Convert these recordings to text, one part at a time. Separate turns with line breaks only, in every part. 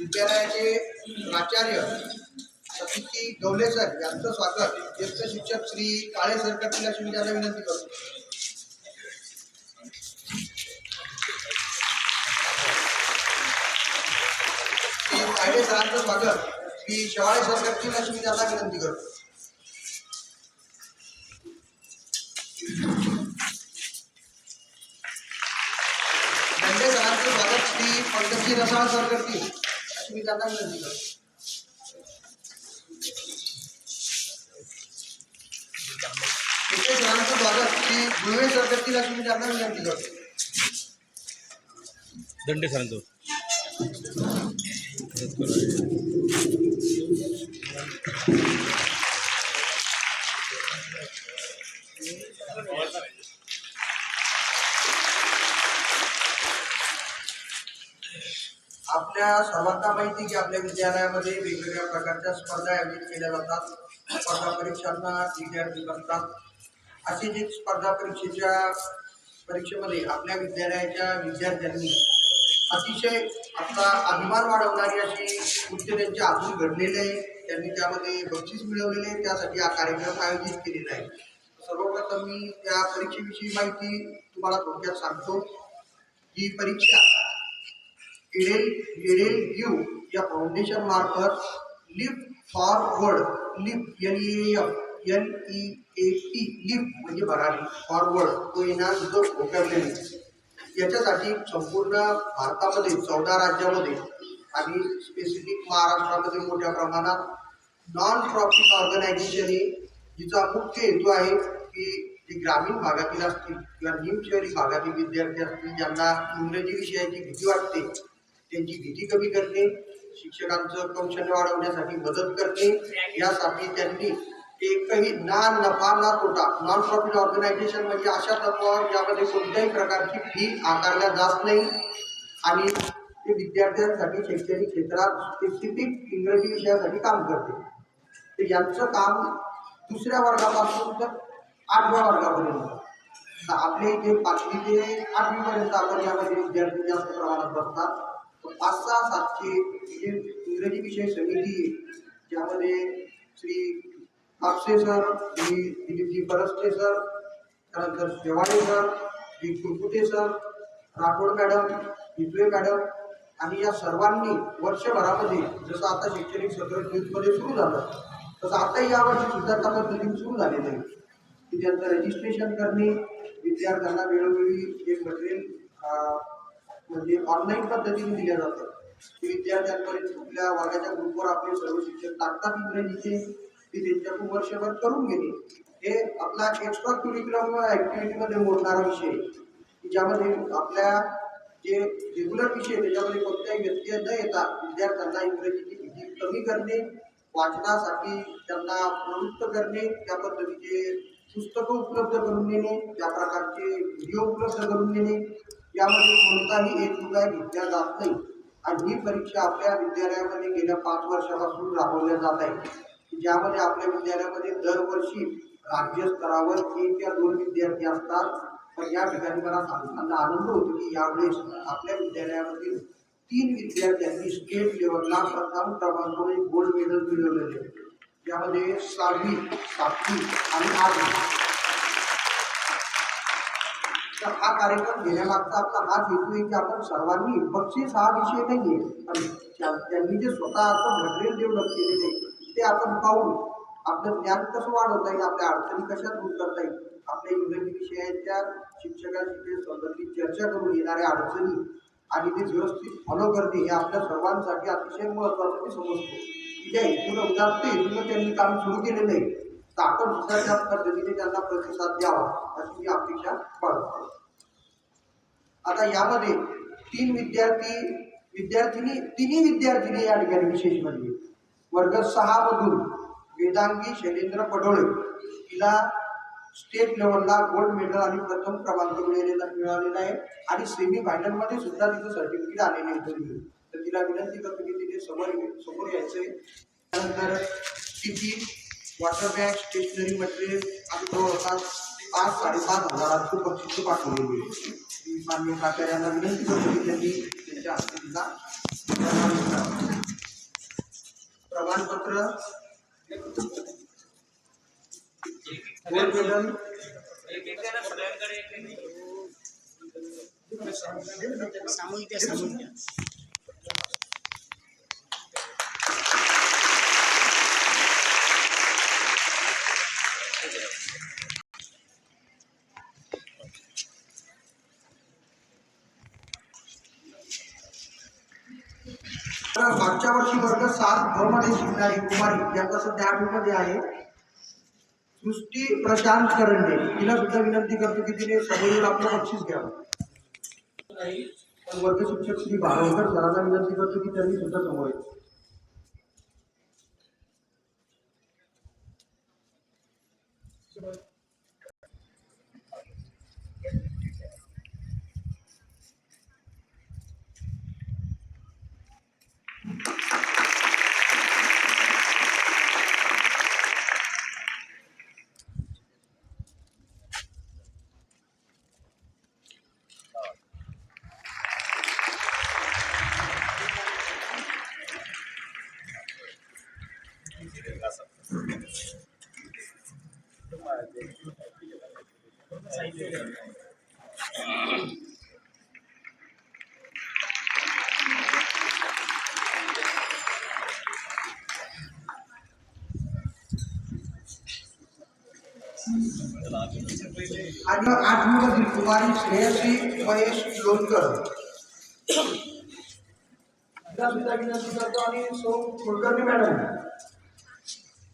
विद्यालयाचे प्राचार्य सतीशी गवले सर यांचं स्वागत. ज्येष्ठ शिक्षक श्री काळे सर करतील अशी मी त्यांना विनंती करतो. काळे सरांचं स्वागत. श्री शेवाळे सर करतील अशी मी त्यांना विनंती करतो. पंकजी रसाळ सर करतील अशी मी त्यांना विनंती करतो इथे सरांचं स्वागत श्री गुळवे सर करतील अशी मी त्यांना विनंती करतो
दंडे सरांचं
आपल्या सर्वांना माहिती की आपल्या विद्यालयामध्ये वेगवेगळ्या प्रकारच्या स्पर्धा आयोजित केल्या जातात. स्पर्धा परीक्षांना विद्यार्थी बसतात. अशीच एक स्पर्धा परीक्षेच्या परीक्षेमध्ये आपल्या विद्यालयाच्या विद्यार्थ्यांनी अतिशय आपला अभिमान वाढवणारी अशी कृत्य त्यांच्या हातून घडलेले आहे. त्यांनी त्यामध्ये बक्षीस मिळवलेले त्यासाठी हा कार्यक्रम आयोजित केलेला आहे. सर्वप्रथम मी त्या परीक्षेविषयी माहिती तुम्हाला थोडक्यात सांगतो. ही परीक्षा एडेल एडेल यू. या फाउंडेशन मार्फत lift forward lift L E F L E A T lift म्हणजे भरारी फॉरवर्ड तो येणार जो नाही. याच्यासाठी संपूर्ण भारतामध्ये चौदा राज्यामध्ये आणि स्पेसिफिक महाराष्ट्रामध्ये मोठ्या प्रमाणात नॉन प्रॉफिट ऑर्गनायझेशन हे जिचा मुख्य हेतू आहे की जे ग्रामीण भागातील असतील किंवा निम शहरी भागातील विद्यार्थी असतील ज्यांना इंग्रजी विषयाची भीती वाटते त्यांची भीती कमी करते शिक्षकांचं कौशल्य वाढवण्यासाठी मदत करते यासाठी त्यांनी एकही ना नफा ना तोटा नॉन प्रॉफिट ऑर्गनायझेशन म्हणजे अशा तत्वावर ज्यामध्ये कोणत्याही प्रकारची फी आकारल्या जात नाही. आणि ते विद्यार्थ्यांसाठी शैक्षणिक क्षेत्रात स्पेसिफिक इंग्रजी विषयासाठी काम करते. तर यांचं काम दुसऱ्या वर्गापासून तर आठव्या वर्गापर्यंत. तर आपल्या इथे पाचवी ते आठवीपर्यंत आपण यामध्ये विद्यार्थी जास्त प्रमाणात बसतात. पाच सहा सातशे इंग्रजी विषय समिती आहे, ज्यामध्ये श्री कापसे सर श्री दिलीपजी परस्ते सर त्यानंतर Shewade sir Shri Kurkute sir Rathod madam Ithwe madam आणि या सर्वांनी वर्षभरामध्ये जसं आता शैक्षणिक सत्र जूनमध्ये सुरू झालं तसं आता यावर्षी सुद्धा त्या पद्धतीने सुरू झालेलं आहे. की त्यांचं रजिस्ट्रेशन करणे विद्यार्थ्यांना वेळोवेळी जे मटेरियल म्हणजे ऑनलाईन पद्धतीने दिलं जातं ते विद्यार्थ्यांपर्यंत कुठल्या वर्गाच्या ग्रुपवर आपले सर्व शिक्षक टाकतात इंग्रजीचे ते खूप वर्षभर करून घेणे हे आपला एक्स्ट्रा क्युरिक्युलम ॲक्टिव्हिटीमध्ये मोडणारा विषय की ज्यामध्ये आपल्या जे रेग्युलर विषय त्याच्यामध्ये कोणत्याही व्यत्यय न येता विद्यार्थ्यांना इंग्रजीची भीती कमी करणे वाचनासाठी त्यांना प्रवृत्त करणे त्या पद्धतीचे पुस्तकं उपलब्ध करून देणे त्या प्रकारचे व्हिडिओ उपलब्ध करून देणे. यामध्ये कोणताही एक रुपया घेतला जात नाही. आणि ही परीक्षा आपल्या विद्यालयामध्ये गेल्या पाच वर्षापासून राबवल्या जात आहे. ज्यामध्ये आपल्या विद्यालयामध्ये दरवर्षी राज्यस्तरावर एक या दोन विद्यार्थी असतात. पण या ठिकाणी मला सांगताना आनंद होतो की यावेळेस आपल्या विद्यालयामधील तीन विद्यार्थ्यांनी स्टेट लेवलला प्रथम क्रमांकाने गोल्ड मेडल मिळवलेले. आहे. यामध्ये सहावी सातवी आणि आठवी. तर हा कार्यक्रम घेण्यामागचा आपला हाच हेतू आहे की आपण सर्वांनी बक्षीस हा विषय नाही आहे पण त्यांनी जे स्वतःचं मटेरियल डेव्हलप केलेलं आहे ते आपण पाहून आपलं ज्ञान कसं वाढवता येईल आपल्या अडचणी कशा दूर करता येईल आपल्या इंग्रजी विषयाच्या शिक्षकांशी ते संबंधित चर्चा करून येणाऱ्या अडचणी आणि ते व्यवस्थित फॉलो करणे हे आपल्या सर्वांसाठी अतिशय महत्त्वाचं मी समजतो. की त्या हेतूनं उदात्त हेतूनं त्यांनी काम सुरू केलेलं आहे तर आपण सुद्धा त्या पद्धतीने त्यांना प्रतिसाद द्यावा अशी मी अपेक्षा बाळगतो. आता यामध्ये तीन विद्यार्थी विद्यार्थिनी तिन्ही विद्यार्थिनी या ठिकाणी विशेष म्हणजे. वर्ग सहा मधून वेदांगी शैलेंद्र पडोळे तिला स्टेट लेवलला गोल्ड मेडल आणि प्रथम क्रमांक मिळालेला मिळालेला आहे. आणि सेमी फायनलमध्ये सुद्धा तिचं सर्टिफिकेट आलेले होते तरी तर तिला विनंती करतो की तिने समोर समोर यायचं आहे त्यानंतर तिची वॉटर बैग स्टेशनरी मटेरियल आम्ही जवळपास हज़ार साडेपाच हजारांचं बक्षीस पाठवलेली आहे. मान्य प्राचार्यांना विनंती करतो की त्यांनी त्यांच्या हस्ते प्रमाणपत्र गोल्ड मेडल
सामूहिक सामूहिक
सात शिकणारी कुमारी यांचा सध्या आठवीमध्ये आहे सृष्टी प्रशांत करंडे तिला सुद्धा विनंती करतो की तिने सभेवर आपलं बक्षीस घ्यावं पण वर्ग शिक्षक श्री बाळवकर सरांना विनंती करतो की त्यांनी सुद्धा समोर यावं. आणि आठवीमधील कुमारी श्रेयसी महेश लोणकर. आणि सो कुलकर्णी मॅडम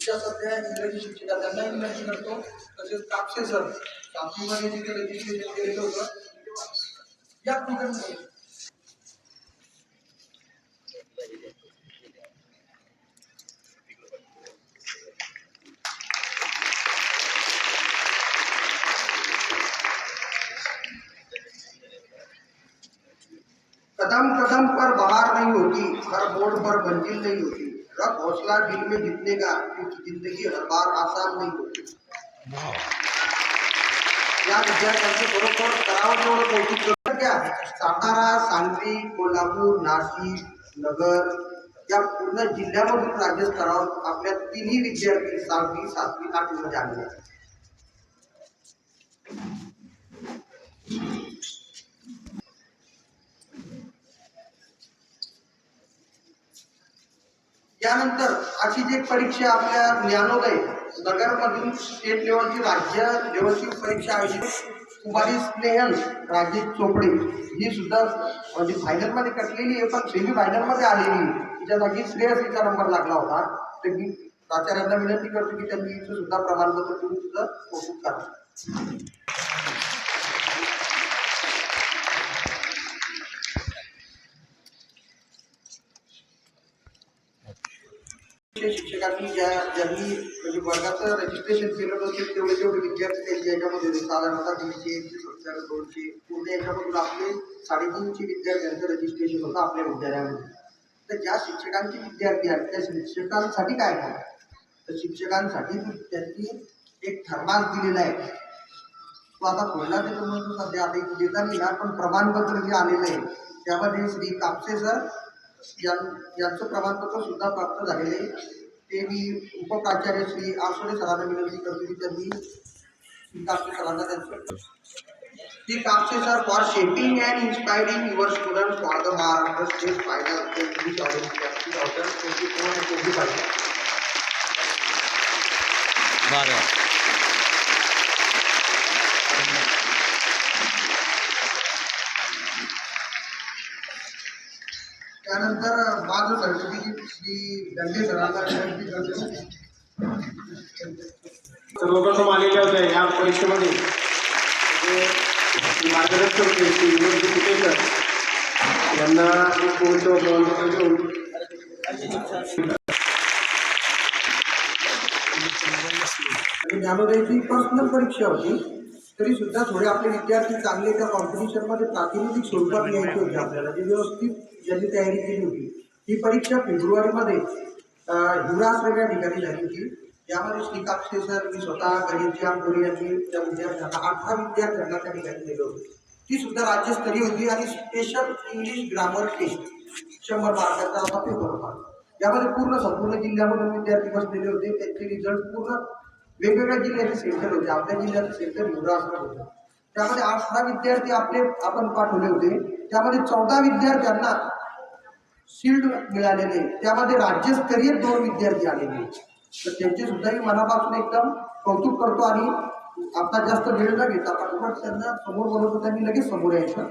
तिच्या सध्या इंग्रजी शिक्षिका त्यांना विनंती करतो तसेच कापसे सर. कदम कदम पर बहार नहीं होती, हर मोड़ पर मंजिल नहीं होती। रख हौसला दिल में जीतने का, क्योंकि ज़िंदगी हर बार आसान नहीं होती। या विद्यार्थ्यांचे बरोबर करावं कौतुक करतं क्या सातारा, सांगली, कोल्हापूर, नाशिक, नगर, या पूर्ण जिल्ह्यामधून राज्यस्तरावर आपल्या तिन्ही विद्यार्थी सहावी, सातवी, आठवीमध्ये आहेत. यानंतर अशी जी परीक्षा आपल्या ज्ञानोदय नगरमधून स्टेट लेवलची राज्य लेवलची परीक्षा आयोजित कुमारी स्नेहन राजेश चोपडे. ही सुद्धा म्हणजे फायनलमध्ये कटलेली आहे पण सेमी फायनलमध्ये आलेली आहे. तिच्या जागी श्रेयसीचा नंबर लागला होता. तर मी प्राचार्यांना विनंती करतो की त्यांनी सुद्धा प्रमाणपत्र देऊन सुद्धा कौतुक करा शिक्षकांनी ज्या ज्यांनी म्हणजे वर्गाचं रजिस्ट्रेशन केलं होतं तेवढे तेवढे विद्यार्थी त्यांच्या याच्यामध्ये साधारणतः दीडशे एकशे सत्तर दोनशे पूर्ण याच्यामधून आपले साडेतीनशे विद्यार्थ्यांचं रजिस्ट्रेशन होतं आपल्या विद्यालयामध्ये. तर ज्या शिक्षकांचे विद्यार्थी आहेत त्या शिक्षकांसाठी काय काय तर शिक्षकांसाठी त्यांनी एक थर्मास दिलेला आहे. तो आता पहिला ते सध्या आता एक देता नाही पण प्रमाणपत्र जे आलेलं आहे त्यामध्ये श्री कापसे सर यांचं प्रमाणपत्र सुद्धा प्राप्त झालेले ते मी उपप्राचार्य श्री आसोडे सरांना विनंती करतो की त्यांनी कापसे सरांना त्यांचं ती Kapse sir for shaping and inspiring your student for the Maharashtra state final of English Olympiad two thousand twenty four and twenty five माझं विनंती करतो
सर्वप्रथम आलेल्या होत्या या परीक्षेमध्ये. म्हणजे मार्गदर्शक होते श्री विनोद कुटेकर. यांना कोणतं देऊन
आणि ज्ञानोदयची पर्सनल परीक्षा होती. तरी सुद्धा थोडे आपले विद्यार्थी चांगले त्या कॉम्पिटिशनमध्ये प्रातिनिधिक स्वरूपात यायचे होते आपल्याला. जे व्यवस्थित ज्यांनी तयारी केली होती. ही परीक्षा फेब्रुवारीमध्ये अं, हिवरास वेगळ्या ठिकाणी झाली होती. यामध्ये श्रीकाक्षे सर मी स्वतः गणेशजी गोरे यांनी त्या विद्यार्थ्यांना अठरा विद्यार्थ्यांना त्या ठिकाणी दिलं होतं. ती सुद्धा राज्यस्तरीय होती आणि स्पेशल इंग्लिश ग्रामर टेस्ट शंभर मार्काचा असा पेपर होता. यामध्ये पूर्ण संपूर्ण जिल्ह्यामधून विद्यार्थी बसलेले होते. त्यांचे रिझल्ट पूर्ण वेगवेगळ्या जिल्ह्याचे सेंटर होते. आपल्या जिल्ह्याचं सेंटर मुरा होते होतं. त्यामध्ये अठरा विद्यार्थी आपले आपण पाठवले होते. त्यामध्ये चौदा विद्यार्थ्यांना शिल्ड मिळालेले त्यामध्ये राज्यस्तरीय दोन विद्यार्थी आलेले तर त्यांचे सुद्धा मी मनापासून एकदम कौतुक करतो आणि आता जास्त वेळ न घेता पटपट त्यांना समोर बोलवतो त्यांनी लगेच समोर यायचं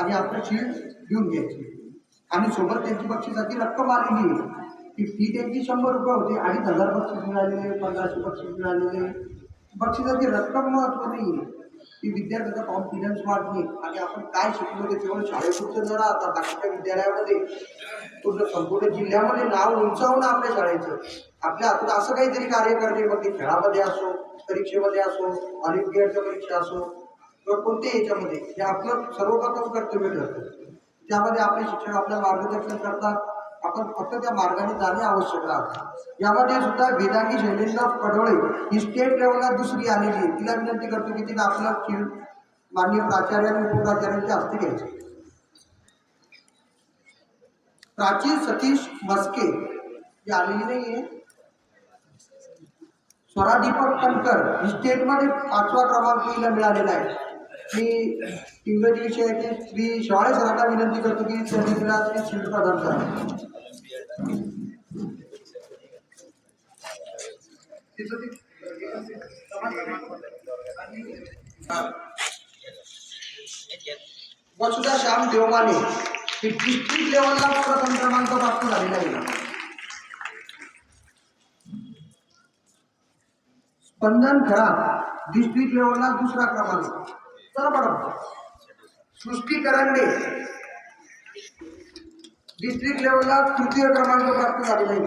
आणि आपलं शिल्ड घेऊन घ्यायची. आणि सोबत त्यांची बक्षिसाची रक्कम आलेली ती फी त्यांची शंभर रुपये होती. अडीच हजार बक्षीस मिळालेले पंधराशे बक्षीस मिळालेले बक्षिसाची रक्कम महत्त्व नाही की ती विद्यार्थ्याचा कॉन्फिडन्स वाढणे आणि आपण काय शिकलो ते केवळ शाळेपुरतं न राहता बाकीच्या विद्यालयामध्ये पूर्ण संपूर्ण जिल्ह्यामध्ये नाव उंचावणं आपल्या शाळेचं. आपल्या हातून असं काहीतरी कार्य करणे मग ते खेळामध्ये असो परीक्षेमध्ये असो ऑलिम्पियडच्या परीक्षा असो किंवा कोणत्याही याच्यामध्ये हे आपलं सर्वप्रथम कर्तव्य ठरतं. त्यामध्ये आपले शिक्षक आपलं मार्गदर्शन करतात आपण फक्त त्या मार्गाने जाणे आवश्यक राहतं. यामध्ये सुद्धा वेदांगी शैलेंद्र पडोळे ही स्टेट लेवलला दुसरी आलेली आहे. तिला विनंती करतो की तिला आपलं खेळ माननीय प्राचार्य आणि उपप्राचार्यांच्या हस्ते घ्यायचे. प्राची सतीश मस्के ही आलेली नाही आहे स्वरा दीपक कणकर ही स्टेटमध्ये पाचवा क्रमांक हिला मिळालेला आहे. मी इंग्रजी विषयाची श्री शेवाळे सरांना विनंती करतो की त्यांनी तिला ते शिल्ड प्रदान करा. वसुधा श्याम देवमाने ही डिस्ट्रिक्ट लेवलला प्रथम क्रमांक प्राप्त झालेला आहे. स्पंदन खरा डिस्ट्रिक्ट लेवलला दुसरा क्रमांक. चला मॅडम डिस्ट्रिक्ट लेवलला तृतीय क्रमांक प्राप्त झालेला आहे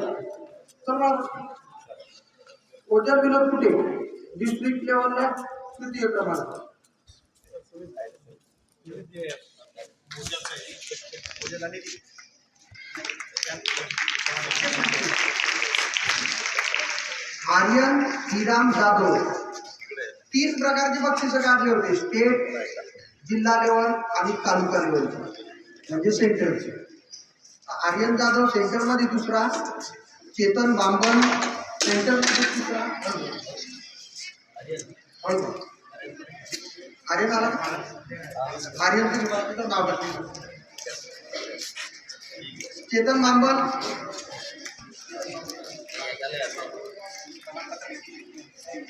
कुठे? डिस्ट्रिक्ट लेवलला तृतीय क्रमांक. आर्यन श्रीराम जाधव। तीन प्रकारचे बक्षीस काढले होते. स्टेट जिल्हा लेवल आणि तालुका लेवलचे म्हणजे सेंटरचे आर्यन जाधव सेंटरमध्ये दुसरा चेतन बांबन सेंटर तिसरा. हळू. आर्यन आला? आर्यन नाव चेतन बांबन.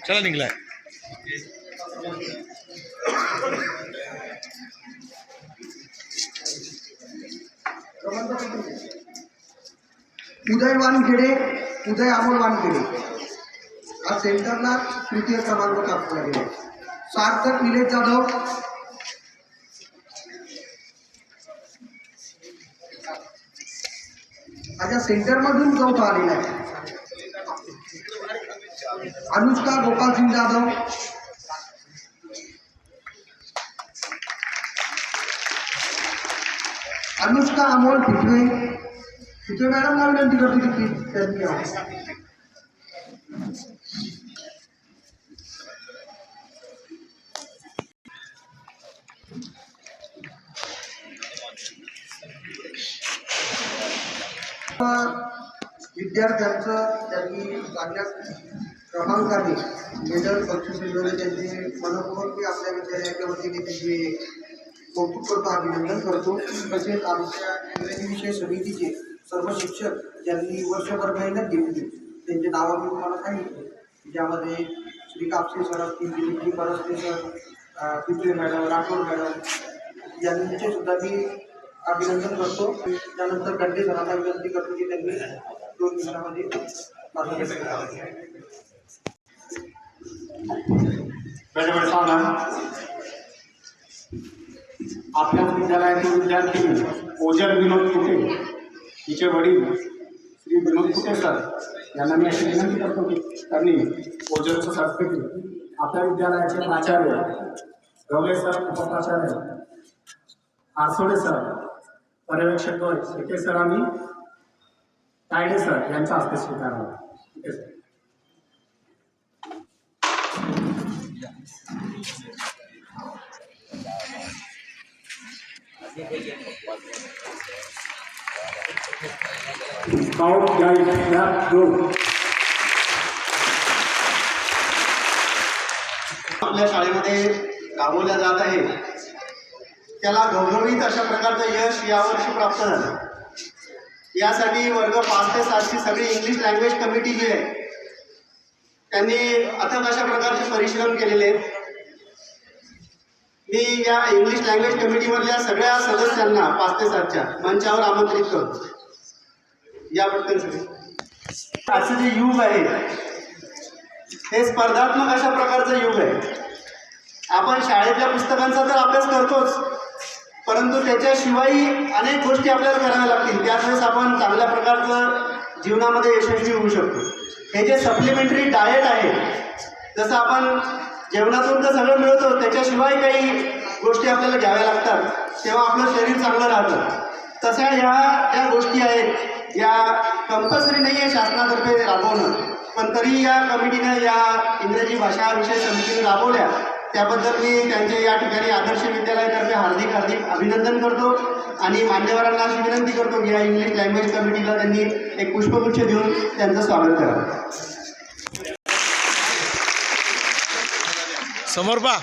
चला निघलाय.
उदय वानखेडे उदय अमोल वानखेडे. हा सेंटरला तृतीय क्रमांक प्राप्त झालेला आहे. सार्थक निलेश जाधव. माझ्या सेंटरमधून चौथा आलेला आहे. अनुष्का गोपाल सिंग जाधव अनुष्का अमोल फिटवे फिटवे मॅडमला विनंती करतो की ती त्यांनी यावं. विद्यार्थ्यांचं त्यांनी चांगल्या क्रमांकाने मेडल बक्षीस मिळवले त्यांचे मनपूर्वक मी आपल्या विद्यालयाच्या वतीने त्यांचे कौतुक करतो अभिनंदन करतो. तसेच आमच्या इंग्रजी विषय समितीचे सर्व शिक्षक ज्यांनी वर्षभर मेहनत घेतली त्यांचे नावं मी तुम्हाला सांगितले. ज्यामध्ये श्री कापसे सर असतील Dilipji Paraste sir Piple madam Rathod madam यांचे सुद्धा मी अभिनंदन करतो. त्यानंतर गड्डे सरांना विनंती करतो की त्यांनी दोन दिवसामध्ये मार्गदर्शन करावे.
आपल्या विद्यालयातील विद्यार्थी ओजर विनोद कुठे? तिचे वडील श्री विनोद कुठे सर? यांना मी अशी विनंती करतो की त्यांनी ओजरचं सर्टिफिकेट आपल्या विद्यालयाचे प्राचार्य गवळे सर उपप्राचार्य आरसोडे सर पर्यवेक्षक सर आणि तायडे सर यांच्या हस्ते स्वीकारला. ठीक आहे सर. स्काउट या
आपल्या शाळेमध्ये राबवल्या जात आहे. त्याला गौरवित अशा प्रकारचं यश यावर्षी प्राप्त झालं. यासाठी वर्ग पाच ते सातची सगळी इंग्लिश लँग्वेज कमिटी जी आहे त्यांनी अथक अशा प्रकारचे परिश्रम केलेले आहेत. मी या इंग्लिश लँग्वेज कमिटीमधल्या सगळ्या सदस्यांना पाच ते सातच्या मंचावर आमंत्रित करतो. या पटकन. सगळे आजचं जे युग आहे हे स्पर्धात्मक अशा प्रकारचं युग आहे. आपण शाळेतल्या पुस्तकांचा तर अभ्यास करतोच परंतु त्याच्याशिवायही अनेक गोष्टी आपल्याला कराव्या लागतील. त्यावेळेस आपण चांगल्या प्रकारचं जीवनामध्ये यशस्वी होऊ शकतो. हे जे सप्लिमेंटरी डाएट आहे जसं आपण जेवणातून तर सगळं मिळतो त्याच्याशिवाय काही गोष्टी आपल्याला घ्याव्या लागतात. तेव्हा आपलं शरीर चांगलं राहतं. तशा ह्या ज्या गोष्टी आहेत. या कंपल्सरी नाही आहे शासनातर्फे राबवणं. पण तरी या कमिटीनं या इंग्रजी भाषा विषय समितीने राबवल्या. त्याबद्दल मी त्यांचे या ठिकाणी आदर्श विद्यालयातर्फे हार्दिक हार्दिक अभिनंदन करतो. आणि मान्यवरांना अशी विनंती करतो की या इंग्लिश लँग्वेज कमिटीला त्यांनी एक पुष्पगुच्छ देऊन त्यांचं स्वागत करावं.
समोर पा